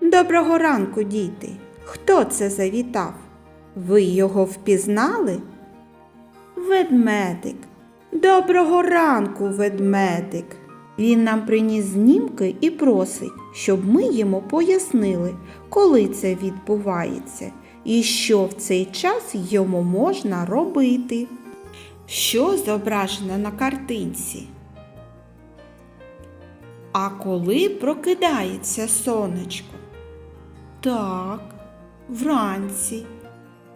Доброго ранку, діти. Хто це завітав? Ви його впізнали? Ведмедик. Доброго ранку, ведмедик. Він нам приніс знімки і просить, щоб ми йому пояснили, коли це відбувається і що в цей час йому можна робити. Що зображено на картинці? А коли прокидається сонечко? Так, вранці.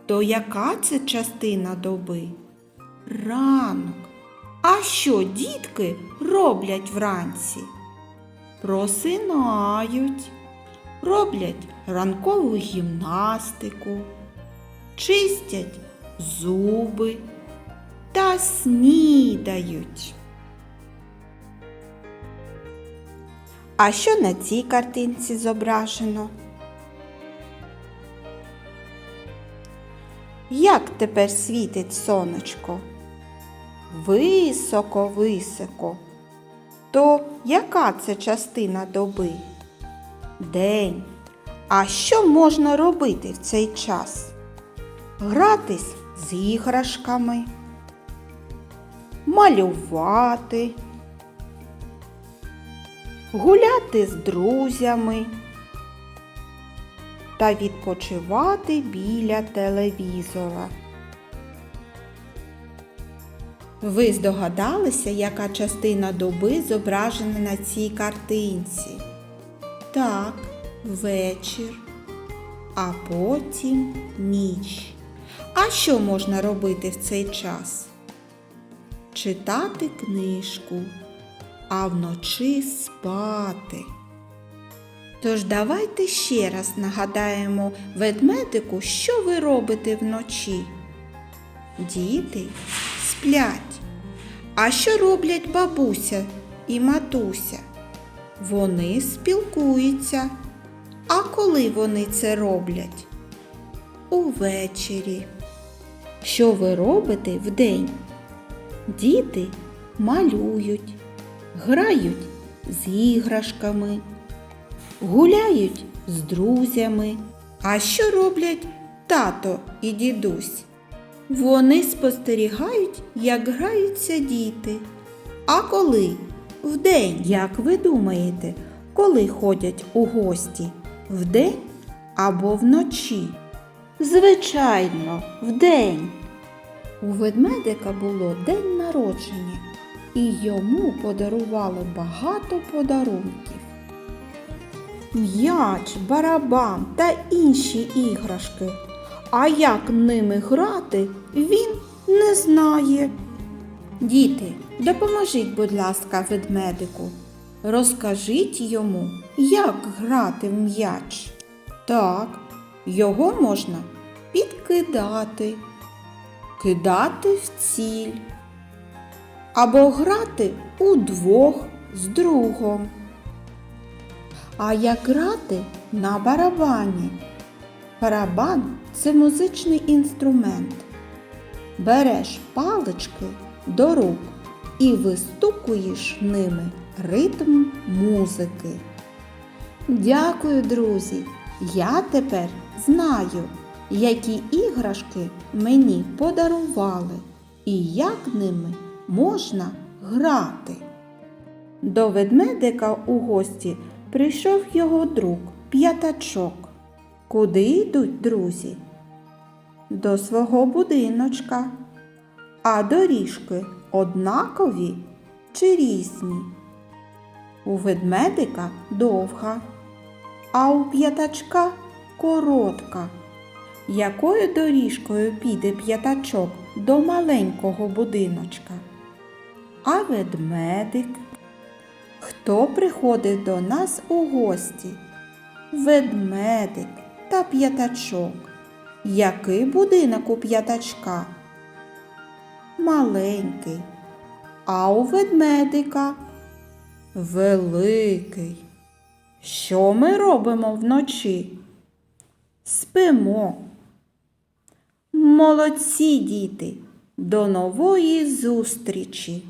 То яка це частина доби? Ранок. А що дітки роблять вранці? Просинають, роблять ранкову гімнастику, чистять зуби та снідають. А що на цій картинці зображено? Як тепер світить сонечко? Високо-високо. То яка це частина доби? День. А що можна робити в цей час? Гратись з іграшками, малювати, гуляти з друзями та відпочивати біля телевізора. Ви здогадалися, яка частина доби зображена на цій картинці? Так, вечір, а потім ніч. А що можна робити в цей час? Читати книжку, а вночі спати. Тож давайте ще раз нагадаємо ведмедику, що ви робите вночі. Діти сплять. А що роблять бабуся і матуся? Вони спілкуються. А коли вони це роблять? Увечері. Що ви робите вдень? Діти малюють, грають з іграшками, гуляють з друзями. А що роблять тато і дідусь? Вони спостерігають, як граються діти. А коли? Вдень, як ви думаєте, коли ходять у гості? Вдень або вночі? Звичайно, вдень. У ведмедика було день народження, і йому подарували багато подарунків. М'яч, барабан та інші іграшки. А як ними грати, він не знає. Діти, допоможіть, будь ласка, ведмедику. Розкажіть йому, як грати в м'яч. Так, його можна підкидати, кидати в ціль або грати удвох з другом. А як грати на барабані? Барабан це музичний інструмент. Береш палички до рук і вистукуєш ними ритм музики. Дякую, друзі! Я тепер знаю, які іграшки мені подарували і як ними можна грати. До ведмедика у гості прийшов його друг п'ятачок. Куди йдуть друзі? До свого будиночка. А доріжки однакові чи різні? У ведмедика довга, а у п'ятачка коротка. Якою доріжкою піде п'ятачок до маленького будиночка? А ведмедик? Хто приходить до нас у гості? Ведмедик та п'ятачок. Який будинок у п'ятачка? Маленький. А у ведмедика? Великий. Що ми робимо вночі? Спимо. Молодці діти. До нової зустрічі!